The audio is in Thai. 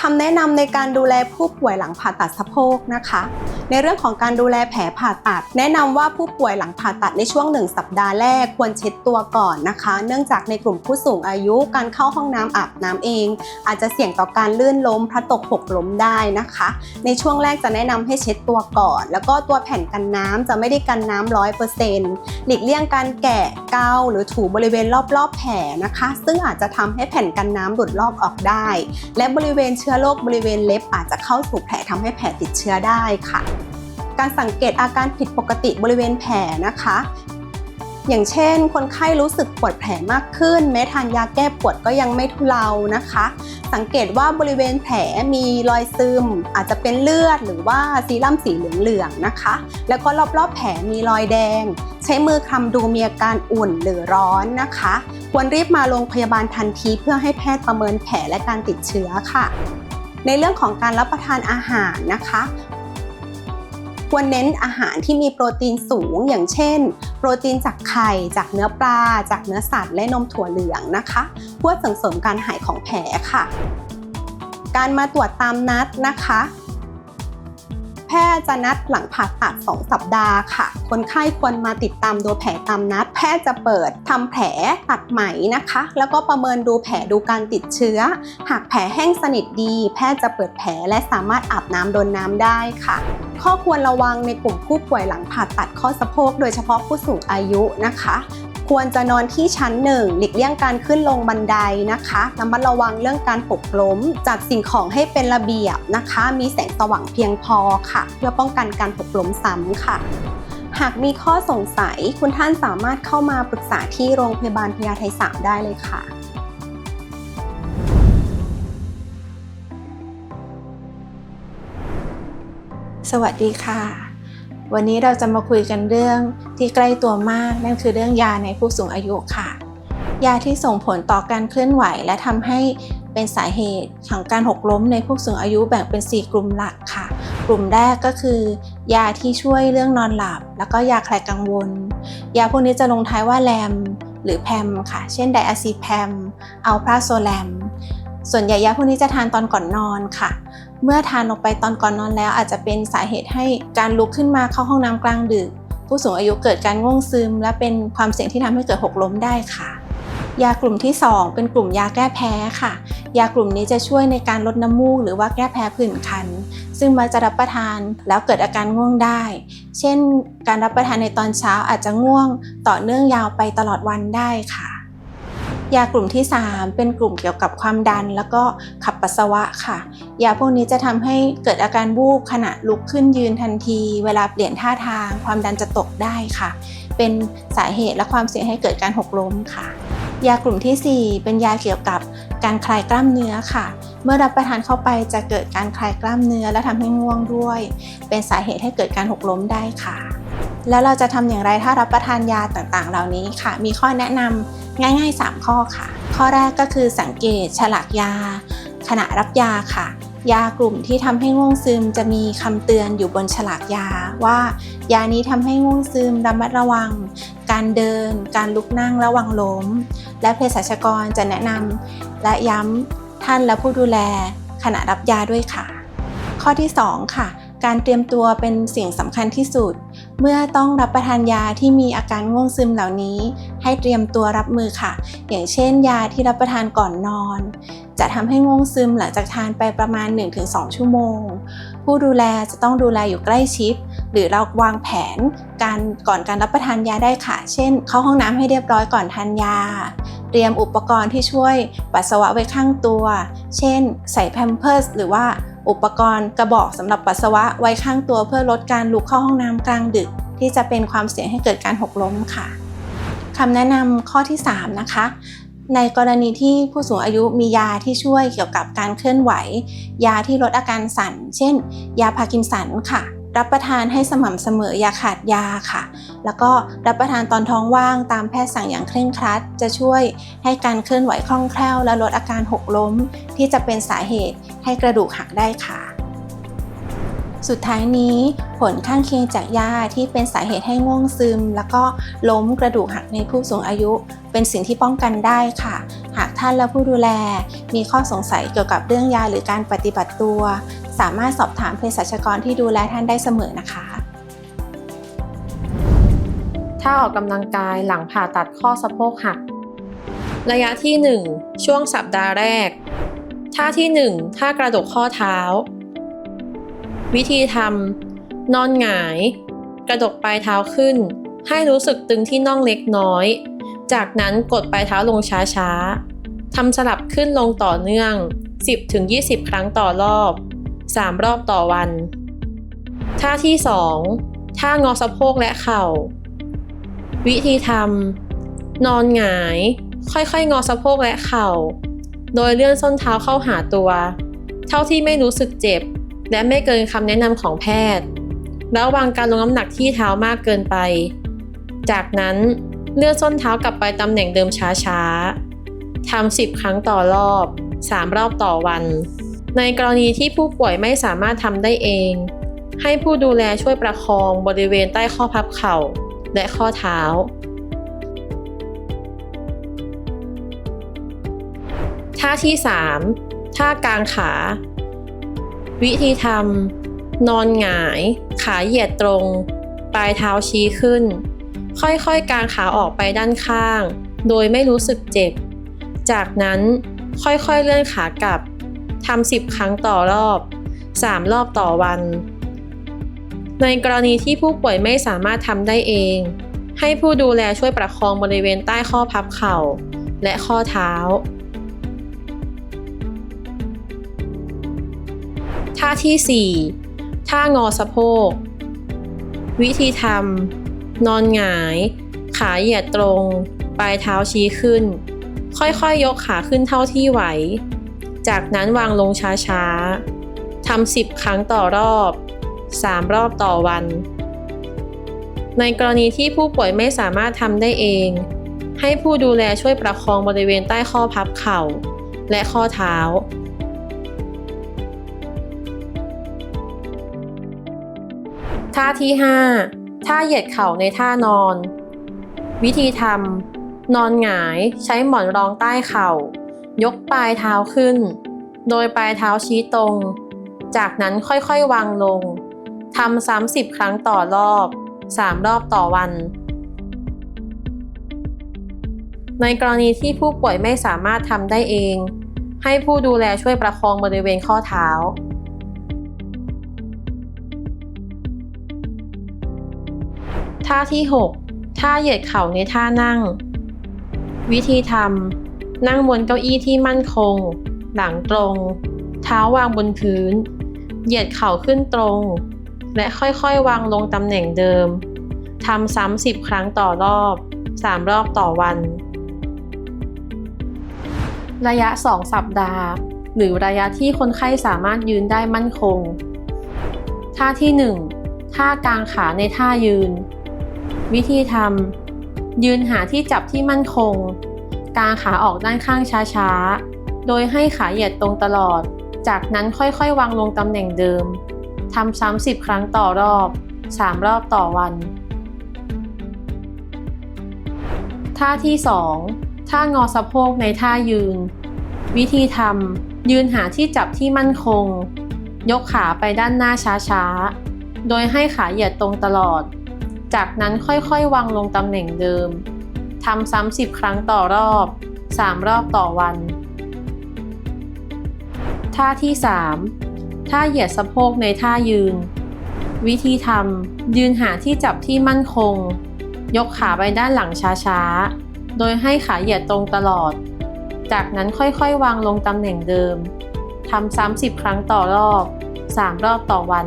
คำแนะนำในการดูแลผู้ป่วยหลังผ่าตัดสะโพกนะคะ ในเรื่องของการดูแลแผลผ่าตัด แนะนำว่าผู้ป่วยหลังผ่าตัดในช่วงหนึ่งสัปดาห์แรกควรเช็ดตัวก่อนนะคะ เนื่องจากในกลุ่มผู้สูงอายุการเข้าห้องน้ำอาบน้ำเอง อาจจะเสี่ยงต่อการลื่นล้มพลัดตกหกล้มได้นะคะ ในช่วงแรกจะแนะนำให้เช็ดตัวก่อน แล้วก็ตัวแผ่นกันน้ำจะไม่ได้กันน้ำร้อยเปอร์เซ็นต์หลีกเลี่ยงการแกะเกาหรือถูบริเวณรอบๆแผลนะคะ ซึ่งอาจจะทำให้แผ่นกันน้ำหลุดลอกออกได้ และบริเวณเชื้อโรคบริเวณเล็บ อาจจะเข้าสู่แผลทำให้แผลติดเชื้อได้ค่ะ การสังเกตอาการผิดปกติบริเวณแผลนะคะ อย่างเช่น คนไข้รู้สึกปวดแผลมากขึ้น แม้ทานยาแก้ปวดก็ยังไม่ทุเลานะคะ สังเกตว่าบริเวณแผลมีรอยซึม อาจจะเป็นเลือดหรือว่าซีรั่มสีเหลืองๆนะคะ แล้วก็รอบๆแผลมีรอยแดง ใช้มือคลำดูมีอาการอุ่นหรือร้อนนะคะควรรีบมาโรงพยาบาลทันทีเพื่อให้แพทย์ประเมินแผลและการติดเชื้อค่ะ ในเรื่องของการรับประทานอาหารนะคะ ควรเน้นอาหารที่มีโปรตีนสูงอย่างเช่น โปรตีนจากไข่ จากเนื้อปลา จากเนื้อสัตว์และนมถั่วเหลืองนะคะเพื่อส่งเสริมการหายของแผลค่ะ การมาตรวจตามนัดนะคะแพทย์จะนัดหลังผ่าตัด 2 สัปดาห์ค่ะ คนไข้ควรมาติดตามดูแผลตามนัด ทย์จะเปิดทำแผลตัดไหมนะคะ แล้วก็ประเมินดูแผลดูการติดเชื้อ หากแผลแห้งสนิทดี แพทย์จะเปิดแผลและสามารถอาบน้ำโดนน้ำได้ค่ะ ข้อควรระวังในกลุ่มผู้ป่วยหลังผ่าตัดข้อสะโพก โดยเฉพาะผู้สูงอายุนะคะควรจะนอนที่ชั้นหนึ่งหลีกเลี่ยงการขึ้นลงบันไดนะคะระมัดระวังเรื่องการหกล้ม จัดสิ่งของให้เป็นระเบียบนะคะ มีแสงสว่างเพียงพอค่ะ เพื่อป้องกันการหกล้มซ้ำค่ะ หากมีข้อสงสัยคุณท่านสามารถเข้ามาปรึกษาที่โรงพยาบาลพญาไท3ได้เลยค่ะสวัสดีค่ะ วันนี้เราจะมาคุยกันเรื่องที่ใกล้ตัวมากนั่นคือเรื่องยาในผู้สูงอายุค่ะ ยาที่ส่งผลต่อการเคลื่อนไหว และทำให้เป็นสาเหตุของการหกล้มในผู้สูงอายุแบ่งเป็น 4 กลุ่มหลักค่ะ กลุ่มแรกก็คือ ยาที่ช่วยเรื่องนอนหลับ แล้วก็ยาคลายกังวล ยาพวกนี้จะลงท้ายว่าแรมหรือแพมค่ะ เช่นไดอะซีแพมอัลพราโซแลม ส่วนใหญ่ยาพวกนี้จะทานตอนก่อนนอนค่ะ เมื่อทานลงไปตอนก่อนนอนแล้ว อาจจะเป็นสาเหตุให้การลุกขึ้นมาเข้าห้องน้ำกลางดึก ผู้สูงอายุเกิดการง่วงซึม และเป็นความเสี่ยงที่ทำให้เกิดหกล้มได้ค่ะ ยากลุ่มที่ 2 เป็นกลุ่มยาแก้แพ้ค่ะ ยากลุ่มนี้จะช่วยในการลดน้ำมูกหรือว่าแก้แพ้ผื่นคัน ซึ่งมักจะรับประทานแล้วเกิดอาการง่วงได้ เช่น การรับประทานในตอนเช้าอาจจะง่วง ต่อเนื่องยาวไปตลอดวันได้ค่ะ ยากลุ่มที่ 3 เป็นกลุ่มเกี่ยวกับความดัน แล้วก็ขับปัสสาวะค่ะ ยาพวกนี้จะทำให้เกิดอาการวูบขณะลุกขึ้นยืนทันที เวลาเปลี่ยนท่าทาง ความดันจะตกได้ค่ะ เป็นสาเหตุและความเสี่ยงให้เกิดการหกล้มค่ะ ยากลุ่มทีสี่ 4 เป็นยาเกี่ยวกับการคลายกล้ามเนื้อค่ะ เมื่อรับประทานเข้าไปจะเกิดการคลายกล้ามเนื้อและทำให้ง่วงด้วย เป็นสาเหตุให้เกิดการหกล้มได้ค่ะ แล้วเราจะทำอย่างไรถ้ารับประทานยาต่างๆ เหล่านี้ค่ะ มีข้อแนะนำง่าย ๆ 3 ข้อค่ะ ข้อแรกก็คือสังเกตฉลากยา ขณะรับยาค่ะ ยากลุ่มที่ทำให้ง่วงซึมจะมีคำเตือนอยู่บนฉลากยาว่า ยานี้ทำให้ง่วงซึมระมัดระวัง การเดิน การลุกนั่งระวังล้ม และเภสัชกรจะแนะนำและย้ำท่านและผู้ดูแลขณะรับยาด้วยค่ะ ข้อที่ 2 ค่ะ การเตรียมตัวเป็นสิ่งสำคัญที่สุด เมื่อต้องรับประทานยาที่มีอาการง่วงซึมเหล่านี้ ให้เตรียมตัวรับมือค่ะ อย่างเช่น ยาที่รับประทานก่อนนอน จะทำให้ง่วงซึมหลังจากทานไปประมาณ 1-2 ชั่วโมง ผู้ดูแลจะต้องดูแลอยู่ใกล้ชิด หรือเราวางแผนการก่อนการรับประทานยาได้ค่ะ เช่น เข้าห้องน้ำให้เรียบร้อยก่อนทานยา เตรียมอุปกรณ์ที่ช่วยปัสสาวะไว้ข้างตัว เช่น ใส่แพมเพิร์สหรือว่าอุปกรณ์กระบอกสำหรับปัสสาวะไว้ข้างตัวเพื่อลดการลุกเข้าห้องน้ำกลางดึก ที่จะเป็นความเสี่ยงให้เกิดการหกล้มค่ะคำแนะนำข้อที่ 3 นะคะในกรณีที่ผู้สูงอายุมียาที่ช่วยเกี่ยวกับการเคลื่อนไหว ยาที่ลดอาการสั่น เช่น ยาพาร์กินสันค่ะ รับประทานให้สม่ำเสมออย่าขาดยาค่ะ แล้วก็รับประทานตอนท้องว่างตามแพทย์สั่งอย่างเคร่งครัด จะช่วยให้การเคลื่อนไหวคล่องแคล่ว และลดอาการหกล้ม ที่จะเป็นสาเหตุให้กระดูกหักได้ค่ะสุดท้ายนี้ผลข้างเคียงจากยาที่เป็นสาเหตุให้ง่วงซึม แล้วก็ล้มกระดูกหักในผู้สูงอายุ เป็นสิ่งที่ป้องกันได้ค่ะ หากท่านและผู้ดูแล มีข้อสงสัยเกี่ยวกับเรื่องยาหรือการปฏิบัติตัว สามารถสอบถามเภสัชกรที่ดูแลท่านได้เสมอนะคะ ถ้าออกกำลังกายหลังผ่าตัดข้อสะโพกหัก ระยะที่ 1 ช่วงสัปดาห์แรก ท่าที่ 1 ท่ากระดกข้อเท้า วิธีทำนอนหงาย กระดกปลายเท้าขึ้น ให้รู้สึกตึงที่น่องเล็กน้อย จากนั้นกดปลายเท้าลงช้าๆทำสลับขึ้นลงต่อเนื่อง 10-20 ครั้งต่อรอบ 3 รอบต่อวัน ท่าที่ 2 ท่างอสะโพกและเข่า วิธีทำนอนหงาย ค่อยๆ งอสะโพกและเข่า โดยเลื่อนส้นเท้าเข้าหาตัว เท่าที่ไม่รู้สึกเจ็บ และไม่เกินคำแนะนำของแพทย์แล้ววางการลงน้ำหนักที่เท้ามากเกินไป จากนั้นเลื่อนส้นเท้ากลับไปตำแหน่งเดิมช้าๆทำ10 ครั้งต่อรอบ 3 รอบต่อวัน ในกรณีที่ผู้ป่วยไม่สามารถทำได้เอง ให้ผู้ดูแลช่วยประคองบริเวณใต้ข้อพับเข่า และข้อเท้า ท่าที่ 3 ท่ากางขา วิธีทำนอนหงาย ขาเหยียดตรง ปลายเท้าชี้ขึ้น ค่อยๆ กางขาออกไปด้านข้าง โดยไม่รู้สึกเจ็บ จากนั้นค่อยๆ เลื่อนขากลับ ทำ10 ครั้งต่อรอบ 3 รอบต่อวัน ในกรณีที่ผู้ป่วยไม่สามารถทำได้เอง ให้ผู้ดูแลช่วยประคองบริเวณใต้ข้อพับเข่า และข้อเท้า ท่าที่ 4 ท่างอสะโพก วิธีทำนอนหงาย ขาเหยียดตรง ปลายเท้าชี้ขึ้น ค่อยๆยยกขาขึ้นเท่าที่ไหว จากนั้นวางลงช้าๆทำ10 ครั้งต่อรอบ 3 รอบต่อวัน ในกรณีที่ผู้ป่วยไม่สามารถทำได้เอง ให้ผู้ดูแลช่วยประคองบริเวณใต้ข้อพับเข่า และข้อเท้าท่าที่ 5 ท่าเหยียดเข่าในท่านอน วิธีทำนอนหงายใช้หมอนรองใต้เข่า ยกปลายเท้าขึ้น โดยปลายเท้าชี้ตรง จากนั้นค่อยๆวางลงทำซ้ำสิบครั้งต่อรอบ 3 รอบต่อวัน ในกรณีที่ผู้ป่วยไม่สามารถทำได้เอง ให้ผู้ดูแลช่วยประคองบริเวณข้อเท้าท่าที่ 6 ท่าเหยียดเข่าในท่านั่ง วิธีทำ นั่งบนเก้าอี้ที่มั่นคง หลังตรง เท้าวางบนพื้น เหยียดเข่าขึ้นตรง และค่อยๆ วางลงตำแหน่งเดิม ทำซ้ำสิบครั้งต่อรอบ 3 รอบต่อวัน ระยะ 2 สัปดาห์ หรือระยะที่คนไข้สามารถยืนได้มั่นคง ท่าที่ 1 ท่ากางขาในท่ายืน วิธีทำยืนหาที่จับที่มั่นคง กางขาออกด้านข้างช้าๆ โดยให้ขาเหยียดตรงตลอด จากนั้นค่อยๆ วางลงตำแหน่งเดิม ทำซ้ำสิบครั้งต่อรอบ 3 รอบต่อวัน ท่าที่ 2 ท่างอสะโพกในท่ายืน วิธีทำยืนหาที่จับที่มั่นคง ยกขาไปด้านหน้าช้าๆ โดยให้ขาเหยียดตรงตลอด จากนั้นค่อยๆ วางลงตำแหน่งเดิม ทำซ้ำสิบครั้งต่อรอบ 3 รอบต่อวัน ท่าที่ 3 ท่าเหยียดสะโพกในท่ายืน วิธีทำยืนหาที่จับที่มั่นคง ยกขาไปด้านหลังช้าๆ โดยให้ขาเหยียดตรงตลอด จากนั้นค่อยๆ วางลงตำแหน่งเดิมทำซ้ำสิบครั้งต่อรอบ 3 รอบต่อวัน